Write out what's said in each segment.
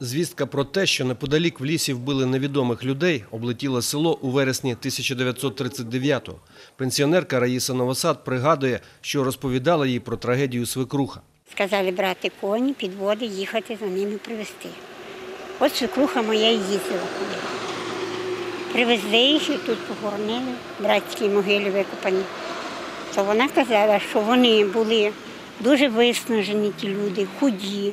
Звістка про те, що неподалік в лісі вбили невідомих людей, облетіла село у вересні 1939-го. Пенсіонерка Раїса Новосад пригадує, що розповідала їй про трагедію свекруха. Сказали брати коні, підводи, їхати за ними привезти. От свекруха моя і їздила коли. Привезли їх і тут похоронили, в братській могилі викопані. То вона казала, що вони були дуже виснажені, ті люди, худі,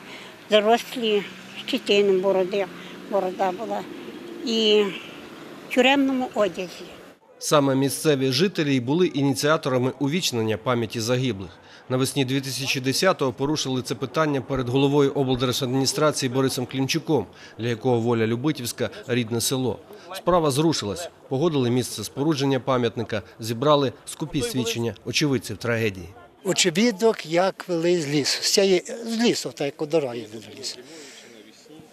зарослі щетином бороди, борода була, і в тюремному одязі. Саме місцеві жителі й були ініціаторами увічнення пам'яті загиблих. Навесні 2010-го порушили це питання перед головою облдержадміністрації Борисом Клімчуком, для якого воля Любитівська рідне село. Справа зрушилась. Погодили місце спорудження пам'ятника, зібрали скупі свідчення очевидців трагедії. Очевидок, як вели з лісу. З, лісу, так як у дорогі до лісу.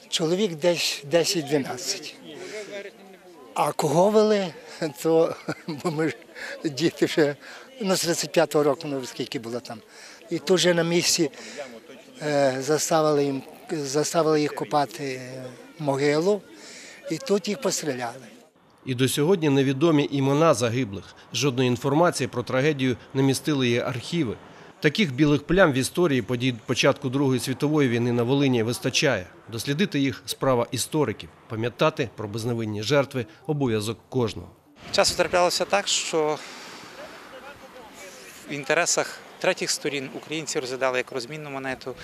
Чоловік десь 10-12. А кого вели, то бо ми ж діти ще ну, з 35-го року, ну, скільки було там. І тут же на місці е, заставили, їм, заставили їх копати е, могилу, і тут їх постріляли. І до сьогодні невідомі імена загиблих. Жодної інформації про трагедію не містили її архіви. Таких білих плям в історії подій початку Другої світової війни на Волині вистачає. Дослідити їх справа істориків, пам'ятати про безневинні жертви обов'язок кожного. Часто траплялося так, що в інтересах третіх сторін українці розглядали як розмінну монету,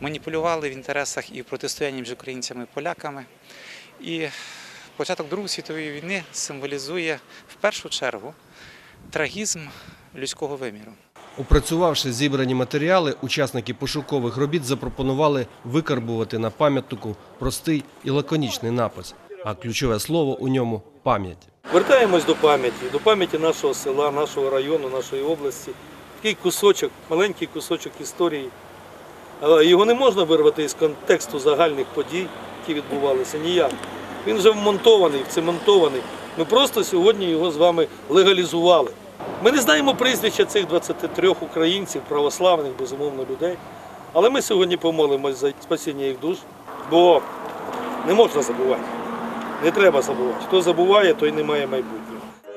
маніпулювали в інтересах і в протистоянні між українцями і поляками. І початок Другої світової війни символізує в першу чергу трагізм людського виміру. Опрацювавши зібрані матеріали, учасники пошукових робіт запропонували викарбувати на пам'ятнику простий і лаконічний напис, а ключове слово у ньому пам'ять. Вертаємось до пам'яті, до пам'яті нашого села, нашого району, нашої області. Такий кусочок, маленький кусочок історії. Його не можна вирвати із контексту загальних подій, які відбувалися ніяк. Він вже вмонтований, вцемонтований. Ми просто сьогодні його з вами легалізували. Ми не знаємо прізвища цих 23 українців, православних, безумовно, людей. Але ми сьогодні помолимось за спасіння їх душ, бо не можна забувати. Не треба забувати. Хто забуває, той не має майбутнього.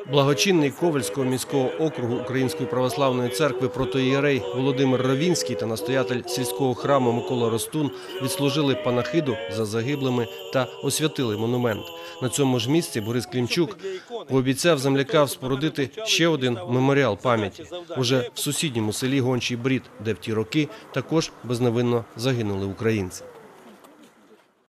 Благочинний Ковальського міського округу Української православної церкви протоієрей Володимир Ровінський та настоятель сільського храму Микола Ростун відслужили панахиду за загиблими та освятили монумент. На цьому ж місці Борис Клімчук пообіцяв землякам спорудити ще один меморіал пам'яті уже в сусідньому селі Гончий Брід, де в ті роки також безневинно загинули українці.